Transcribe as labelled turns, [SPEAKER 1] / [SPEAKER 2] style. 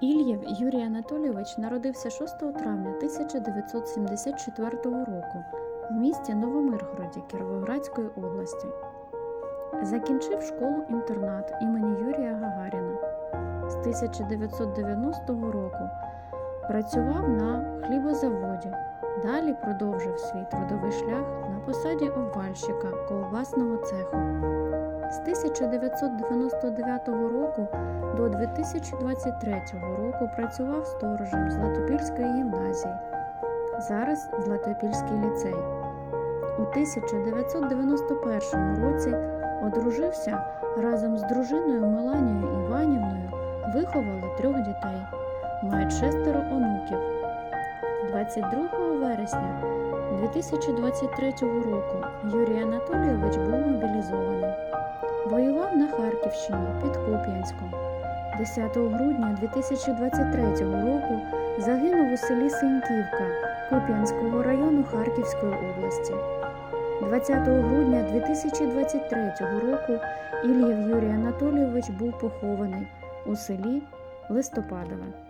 [SPEAKER 1] Ільєв Юрій Анатолійович народився 6 травня 1974 року в місті Новомиргороді Кіровоградської області. Закінчив школу-інтернат імені Юрія Гагаріна. З 1990 року працював на хлібозаводі. Далі продовжив свій трудовий шлях посаді обвальщика ковбасного цеху. З 1999 року до 2023 року працював сторожем Златопільської гімназії, зараз Златопільський ліцей. У 1991 році одружився разом з дружиною Меланією Іванівною, виховали трьох дітей, мають шестеро онуків. 22 вересня 2023 року Юрій Анатолійович був мобілізований. Воював на Харківщині під Куп'янськом. 10 грудня 2023 року загинув у селі Синьківка Куп'янського району Харківської області. 20 грудня 2023 року Ільєв Юрій Анатолійович був похований у селі Листопадове.